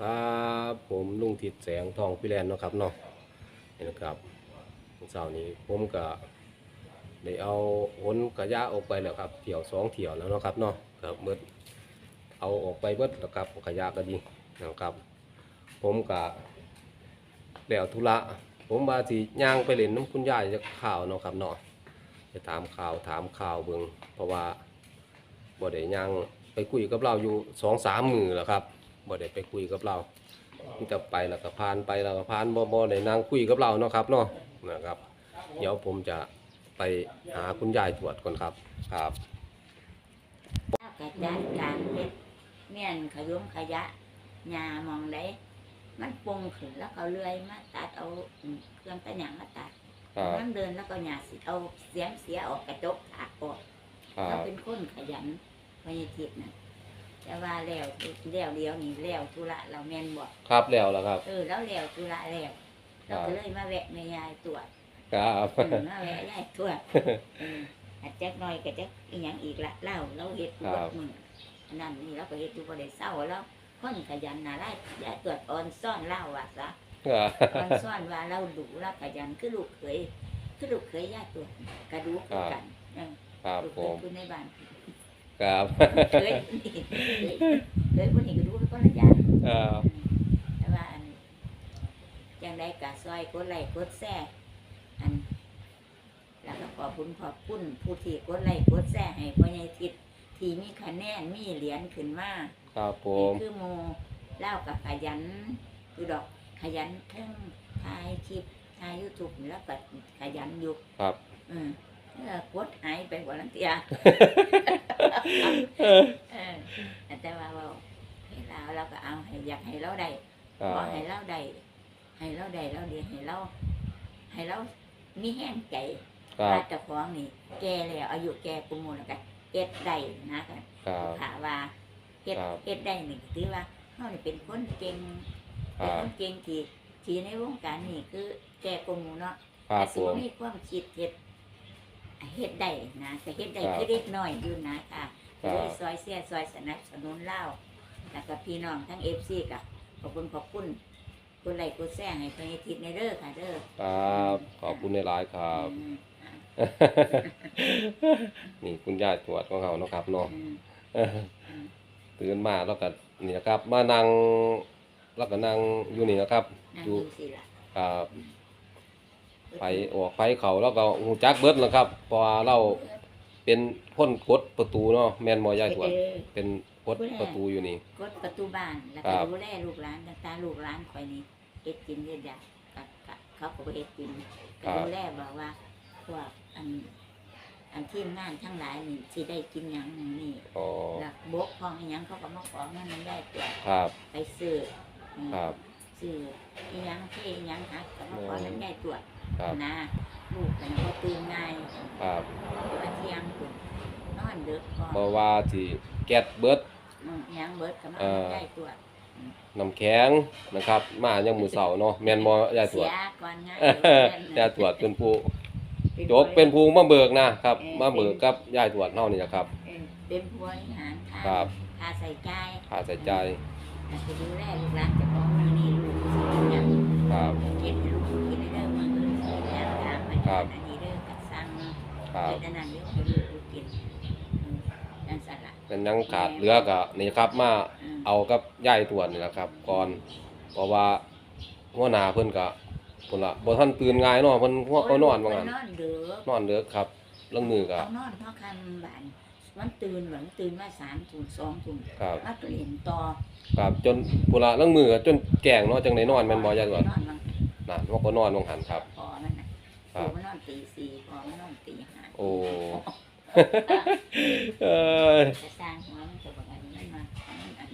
ครับผมลุงทิดแสงทองพิแลนเนาะครับเนาะนี่นะครับเช้านี้ผมก็ได้เอาหนกระยะออกไปแล้วครับเที่ยวสองเที่ยวแล้วเนาะครับเนาะครับเบิดเอาออกไปเบิดแล้วครับขยะก็ดีนะครับ ผมก็แล้วธุระผมว่าสิย่างไปเล่นน้ำคุณยายจะข่าวเนาะครับเนาะจะถามข่าวถามข่าวเบิ่งเพราะว่าบ่ได้ย่างไปคุยกับเราอยู่สองสามมือแล้วครับ บ่ได้ไปคุยกับเราที่จะไปแล้วก็ผ่านไปแล้วก็ผ่านบ่บ่ได้นั่งคุยกับเราเนาะครับเนาะนะครับ เดี๋ยวผมจะไปหาคุณยายตรวจก่อนครับครับกระจายการเฮ็ดเมียนขยุมขยะยามองได้มันปรุงขึ้นแล้วก็เลื่อยมาตัดเอาเครื่องตัดหยังมาตัดครับน้ำเดินแล้วก็หยาสิเอาเสียงเสียออกกระจกถากออกครัเราบเป็นคนขยันพยาธินะ แต่ว่าแล้วแล้วเดียวนี่แล้วธุระเราแม่นบอกครับแล้วแล้วครับ เออแล้วแล้วธุระแล้วเราก็เลยมาแวะแม่ยายตรวจครับอืมมาแวะยายตรวจเอออาจจะน้อยก็จะอีหยังอีกละเล่าเราเฮ็ดทุกครับมืออันนั่นนี่เราก็เฮ็ดอยู่บ่ได้เศร้าแล้วคนขยันน่ะได้ยายตรวจออนซ่อนเล่าว่าซะ ครับออนซ่อนว่าเราดุเราขยันคือลูกเขยคือลูกเขยยายตรวจกระดูกคือกันเออครับลูกผเขยมคุณในบ้าน ครับเคยเคยคนนี้ก็รู้ก็ละย่างครับแต่ว่าอันยังได้กะซอยกดไลค์กดแซ่อัน แล้วก็ขอบคุณขอบคุณผู้ที่กดไลค์กดแซ่ให้พ่อใหญ่ทิศที่มีคะแนนมีเหรียญขึ้นมาครับผนี่มคือโมเล่ากับขยันคือดอกขยันเทั้งถ่ายคลิปถ่ายยูทูบแล้วก็ขยันอยู่ครับ อืม เออกดหายไปกว่าลังเตียเออแต่ว่าเราให้เราเราก็เอาให้อยากให้เราได้ครัพอบให้เราได้ให้เราได้เราดีให้เราให้เรามีแห้งใจครัว่าบเจ้าของนี่ แก่แล้วอายุแก่กุมูลแล้วกันเฮ็ดได้นะกัน ครับ ถาว่าเฮ็ดครับเฮ็ดได้นี่ถือว่าเฮานี่เป็นคนเก่งคเป็นรัคบนเก่งที่ที่ในวงการนี่คือแก่กุมูเนาะครับแต่ผสิบ่มมีความคิดเฮ็ด เฮ็ดได้นะแต่เฮ็ดได้ครับคือเล็กน้อยอยู่นะค่ะครับด้วยซอยเสียซอยสนับสนุนเล่าแล้วก็พี่น้องทั้งเอฟซีกับขอบคุณขอบคุณคุณไหลค์คุณแซงให้เพื่อนทิศในเด้อค่ะเด้อครับขอบคุณในหลายๆครับอืมนี่คุณยายตรวจของเขาเนาะครับเนาะอืมตื่นมาแล้วก็นี่นะครับ มานั่งแล้วก็นั่งอยู่นี่นะครับนั่งอยู่ดูสิล่ะครับ ไปออกไปเขาแล้วก็หูจักเบิดแล้วครับเพราะว่าเราเป็นพ่นกดประตูเนาะแม่นบ่ยายตรวจเออ เป็นกดประตูอยู่นี่ กดประตูบ้านแล้วครัก็บ ดูแลลูกหลานต่างๆลูกหลานคอยนี่เฮ็ดกินเฮ็ดอยากกับกับเขาก็บ่เฮ็ดกินก็ดูแลบอกว่าพวกอัน อันทีมงานทั้งหลายนี่สิได้กินหยังนี่อ๋อหลักบกพร่องอิหยังเขาก็มาขอเงินมันได้ตัวครับไปซื้ออืมครับ ซื้ออีหยังเทอีหยังหักก็มาขอนั้นได้ตรวจครับ นะลูกกันก็ตื่นง่ายครับอาเที่ยงคุณนอนเดึกก่อนบ่ว่าสิแก๊สเบิด อืมอิหยังเบิดก็มาเอ่อได้ตรวจน้ำแข็งนะครับ มายังมือเสาร์เนาะแม่นบ่ยายตรเสีวจ ยก่อนง่ายยายตรวจเป็นผู้โจกเป็นผู้มาเบิกนะครับ มาเบิกกับยายตรวจเฮานี่นะครับ เออเป็นผู้บริหารค่าครับ ค่าใส่ใจค่าใช้จ่ายแต่จะดูแลลูกหลานเจะของมันนี่ ลูกสิเป็นหยังครับเก็บให้ลูกกินได้เด้อมื้ออื่นสิแล้วถามมันครับอันนี้เด้อกัสั่งครับเฮ็ดอันนั้นเด้อให้ลูกกินอืมจังซั่นล่ะกันยังขาดเหลือก็นี่ครับมาอืมเอากับยายตรวจนี่แหละครับ ก่อนเพราะว่าหัวหน้าเพิ่นก็พุ่นละบ่ทันตื่นง่ายเนาะเพิ่นหัวเอานอนว่างั้นนอนเด้อ นอนเด้อครับลางมือก็เอานอนเพราะคันบานมันตื่นเหมือนตื่นมา3ทุ่ม2ทุ่มครับมาเปลี่ยนต่อ ครับจนพุ่นละลางมือก็จนแก่งเนาะจังได๋นอนแม่นบ่ยายตรวจนอนมันนั่นว่าก็นอนลงหันครับ พอมันน่ะครัพบอมันนอนตีสี่พอมันนอนตีห้าโอ้ เอ้ยจะสร้างหัวมันจะบอกอันนี้มันมามันอัน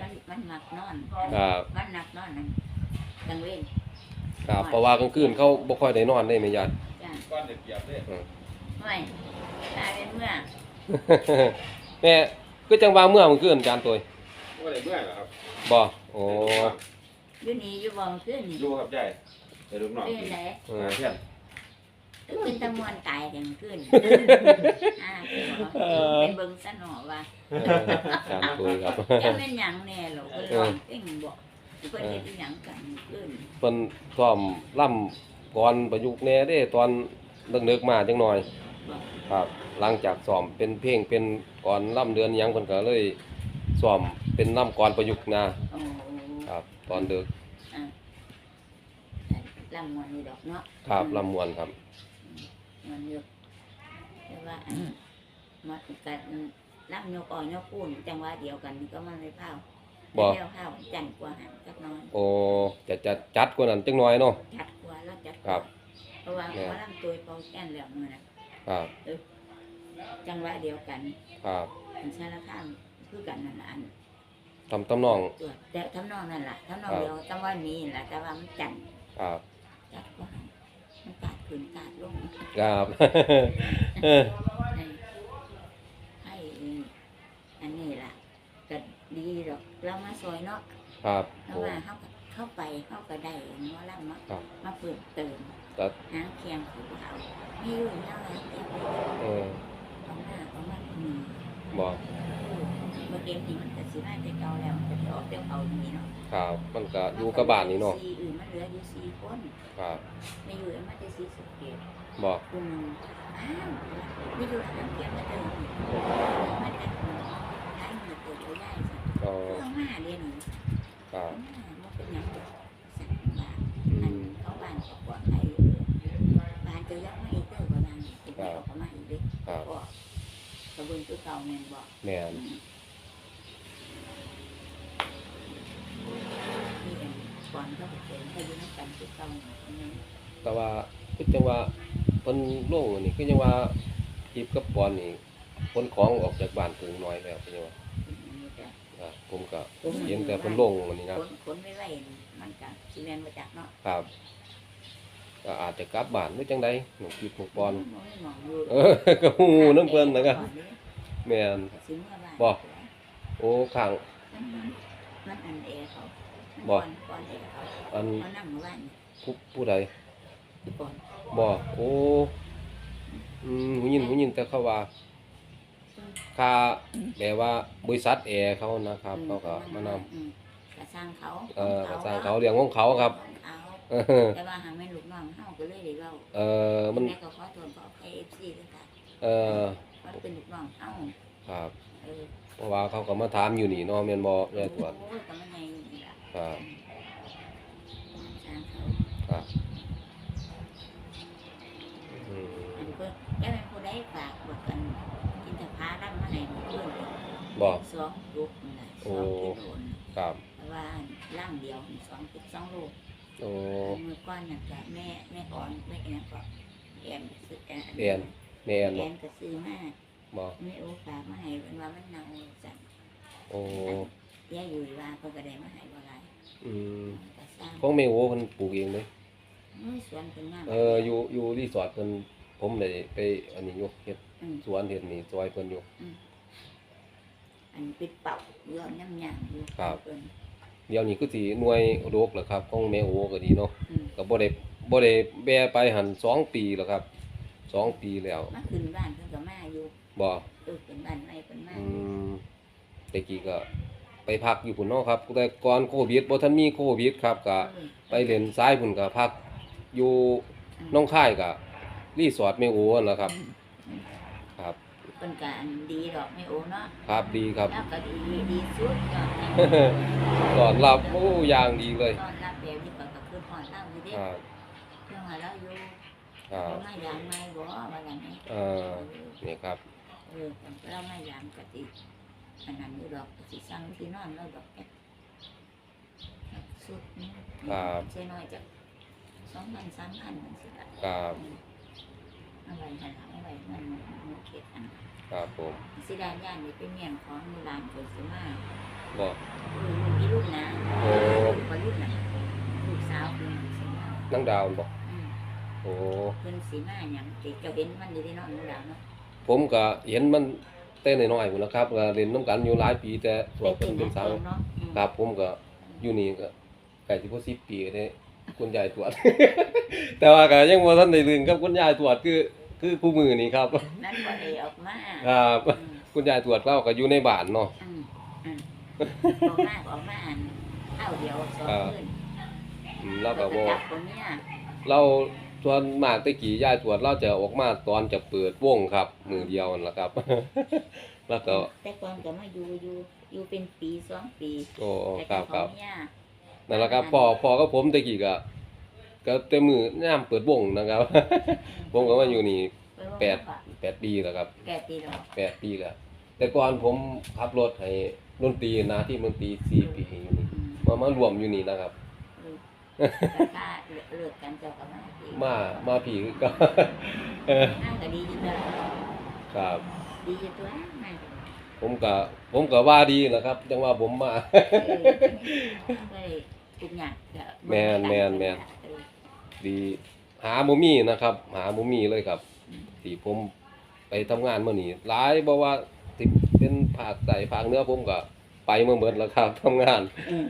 มันมันมักนอนครับมันหนักนอนนั่นกลางเว้นครับเพราะว่ากลางคืนเขาบ่ค่อยได้นอนได้แม่ยาย จ้าก้อนเด็ดเกียบเลยไม่ตายเป็นเมื่อ แม่คือจังว่าเมื่อมันคืนจานตัว ว่าอะไรเมื่อยเหรอครับบ่โอ้ อยู่นี่อยู่บ่ขึ้นนี่ดูครับใหญ่เดี๋ยวลูกน้องเป็นกินไหนเออเพื่อนเป็นตะมวนตายแห่งขึ้นอ่าเป็นเบิ่งซะหนอว่าเออการคุยครับจะเป็นหยังแน่หรอกเพิ่นร้องเต้งบอกเพิ่นเฮ็ดอีหยังกันขึ้นเพิ่นซ้อมล่ำก่อนประยุกต์แหน่เด้ตอนเลิกๆมาจังหน่อยบอกครับ หลังจากซ้อมเป็นเพลงเป็นก่อนล่ำเดือนหยังเพิ่นก็เลย ซ้อมเป็นล่ำก่อนประยุกต์นะโอ้ครับ ตอนดึกอะลำมวนอยู่ดอกเนาะครับล่ำมวนครับมันอยู่แต่ว่าอันมันกันลำยกอ่อยยกปูนจังหวะเดียวกันก็มันเลยเผาบ่แล้วเผาจันกว่าหันจักหน้อยโอ้จะจะจัดกว่านั้นจังหน่อยเนาะ จัดกว่าแล้วจัดกครัว่าบ เพราะว่าแม่เพราะลำตัวเปาแก้นแล้วมือนะครับ จังหวะเดียวกันครับอันสารคาม คือกันนั่นล่ะอันทำตำนอง ตัวแต่ทำนองนั่นล่ะทำนองครับ เดียวจังหวะนี้นั่นล่ะแต่ว่ามันจันครับจัดกว่าหันมันกาดขึ้นกาดลงครับ เออให้ให้อันนี้ล่ะก็ดีดอกเรามาซอยเนาะครับเพราะโอ้ว่าเขาก็เข้าไปเขาก็ได้หมอลำเนาะครับมาเปิดเติมแต่หางเคียงของเขาไม่อยู่เท่าไหร่เดียวเออของหน้าของมันมีบอกเมื่อ เกมนี้มันก็สิมาแต่เก่าแล้วมันก็สิออกเดี๋ยวเอาอย่างนี้เนาะครับ มันก็อยู่กับบ้านนี่เนาะสี่อื่นมันเหลืออยู่สี่คนครับไม่อยู่แล้วมันจะสี่สิบเกตบอกคุณหนึ่งอ้าวไม่อยู่หางเคียงมาเติมอีกมันจะให้เงินเกิดเอาได้สิก็ต้องมาเรียนหนูครับมันเป็นหยังดอกสักบาทอือันมเขาบ้านเขาปลอดภัยบ้านเจอยังไม่เจอก็นั่งติดต่อเขามาอีกเด้ครับก็กระเบื้องตัวเก่าแม่นบอกแม่น นี่เอง ก่อนเขาไปเจอเขาอยู่ในกันตัวเก่าเนี่ยแต่ว่าคือจังว่าเพิ่นลงอันนี้คือจังว่าจิบกับปอนนี่คนของออกจากบ้านถึงน้อยแล้วคือจังว่านี่ก็ครับผมก็เห็นแต่เพิ่นลงอันนี้นะคนคนไม่ไหวมันก็สิแม่นมาจากเนาะครับก็อาจจะกลับบ้านหรือจังใดหนูจิบหนูปอนมองมองอยู่เออก็ฮู้นำเพิ่นนะครับแม่น สิเมื่อวานบ่ โอ้ข้าง มันมันอันเอเขา บ่ ก่อนก่อนเอเขาอันเขานั่งเมื่อวานผู้ผู้ใดก่อนบ่โอ้อืมหูยินหูยินแต่เขาว่าค่าแบบว่าบริษัทแอร์เขานะครับเขาก็มานำ อืมกระสร้างเขาเออกระสร้างเขาเรื่องของเขาครับ ของเขาเออแต่ว่าหางแม่นลูกน้องเฮาก็เลยได้เล่าเออมัน แม่ก็ขอโทษขอให้ FC ด้วยค่ะเออว่าเป็นลูกน้องเฮาครับ เออเพราะว่าเขาก็มาถามอยู่นี่เนาะแม่นบ่แม่ตรวจโอ้ยก็มันไงนี่ล่ะ ครับสร้างเขาครับอืมอันเพิ่นแกเป็นผู้ใดฝากบอกกันกินแต่พาร่ำมาให้เพิ่นบ่สองลูกนี่ล่ะสโอ้องกิโลน่ะครับ แต่ว่าร่างเดียวนี่สองกิสองลูกโอ้ มือก้อนน่ะก็แม่แม่อ่อนแม่แอนก็แอนก็ซื้อแอนแอน แม่นแอบ่นก็ซื้อมาบ่ไม่โอ้ฝากมาให้เป็นว่ามันเน่าสั่นโอ้ย่าอยู่ว่าเพิ่นก็ได้มาให้บ่หลาย อืมก็สร้างของแม่โอเพิ่นปลูกเองเลยมือสวนเป็นงามเอออยู่อยู่รีสอร์ทเพิ่นผมได้ไปอันนี้อยู่เฮ็ดอืมสวนเฮ็ดนี่ซอยเพิ่นอยู่ อันปิดเป่าย้อนย่ำยางอยู่ครับ เพิ่นเดี๋ยวนี้คือสิหน่วยโรคแล้วครับของแม่โอก็ดีเนาะอืมก็บ่ได้บ่ได้แบไปหันสองปีแล้วครับสองปีแล้วมาขึ้นบ้านเพิ่นก็มาอยู่บ่ เออเป็นบ้านใหม่เพิ่นมาอืมแต่กี้ก็ ไปพักอยู่พุ่นเนาะครับแต่ก่อนโควิดบ่ทันมีโควิดครับก็เออไปเล่นซ้ายพุ่นก็พักอยู่หน้องค่ายก็รีสอร์ทแม่โอนั่นแหละครับ ครับเพิ่นก็อันดีดอกไม่โอ้เนาะครับดีครับ แล้วก็ดีดีสุดยอดแม่ต้อนรับโอ้อย่างดีเลย ตอนรับแบบนี้ก็ก็คือฮอดเล่าอยู่เด้ครับเรื่องว่าเราอยู่ครับเรามายามไม่บ่ว่าอย่างนี้เออนี่ครับ เออเรามายามกะติ อันนั้นอยู่ดอกก็สิสั่งที่นอนเราดอกแค่สุดนี่ใช่น้อยจัก2,000 3,000จังซี่ล่ะครับเอาไว้ให้หลังเอาไว้นั่นมันเขตอันครับผมสิดานย่านนี่เป็นเมียนของมีลานเกิดสิมาบ่เออมีลูกนะโอ้ขอลูกนะลูกสาวคือสิมานังดาวบ่อืมโอ้เพิ่นสิมาหยังติเจ้าเห็นมันอยู่ที่นอนนู่นดาวเนาะผมก็เห็นมัน แต่น้อยๆพุ่นนะครับก็เล่นน้ำกันอยู่หลายปีแต่ส่วนเพิ่นเป็นสาวเนาะอืมครับผมก็อยู่นี่ก็ใกล้สิบ่10ปีได้คุณยายตรวจ แต่ว่าก็ยังบ่ทันได้ลืมกับคุณยายตรวจคือคือคู่มือนี่ครับ นั่นบ่ได้ออกมาครับอืมคุณยายตรวจเราก็อยู่ในบ้านเนาะ อืมอืมออกมาออกมาอันเอาเดียวสองอ่า คืนอืมเราแล้วก็ก็บ่จับคนเนี้ยเรา ส่วนมากแตะกี้ยายตรวจเราจะออกมาตอนจะเปิดวงครับ มือเดียวนั่นแหละครับ แล้วก็แต่ก่อนก็มาอยู่อยู่อยู่เป็นปีสองปีโอ้แต่คก็รับขคอรับงเนี่ย นั่นแหละครับพอพอกับผมแตะกี้ก็ก็แต่มือย่ามเปิดวงนะครับ ผมก็มาอยู่นี่แปดแปดปีแล้วครับแปดปีแล้วแปดปีแล้วแต่ก่อนผมขับรถให้ดนตรีนะที่ดนตรีสี่ปีอยู่นี่อืมมามารวมอยู่นี่นะครับ ราคาเลิกกันเจ้าก็มาอีกมา มาผีก็ เออนั่งก็ดีอยู่ตัวครับ ดีอยู่ตัวนั่งก็ดีผมก็ผมก็ว่าดีนะครับจังว่าผมมา เออก็เลยทุกอย่างก็แม่นแม่นแม่น เออ ดีหาบ่มีนะครับ หาบ่มีเลยครับที่ผมไปทำงานมื้อนี้หลายบ่ว่าสิเป็นภาคใต้ภาคเหนือผมก็ไปเมื่อเบิดแล้วครับทำงาน อืม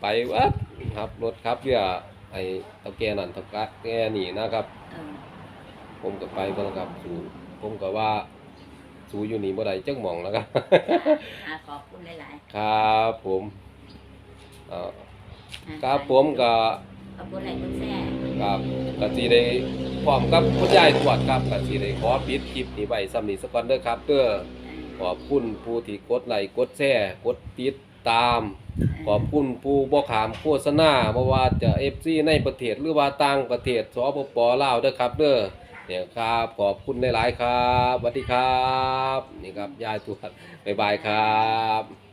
ไปวัด ครับรถครับเพื่อไอ้เฒ่าแก่นั่นเฒ่าแก่นี่นะครับ เออผมก็ไปบ่แล้วครับสู่ผมก็ว่า สู่อยู่นี่บ่ได้จักหม่องแล้วครับหาขอบคุณหลายครับผมเอ่อๆครับผมก็ขอบคุณหลายคุณแซ่ครับก็สิได้พร้อมกับคุณยายตรวจครับก็สิได้ขอปิดคลิปนี้ไว้สำนี้สักก่อนเด้อครับเด้อ ขอบคุณผู้ที่กดไลค์กดแชร์กดติด ตาม ขอบคุณผู้บ่ขามโฆษณาบ่ว่าจะ FC ในประเทศหรือว่าต่างประเทศสปปลาวเด้อครับเด้อเนี่ยครับขอบคุณหลายๆครับสวัสดีครับ นี่ครับยายตรวจบ๊ายบายครับ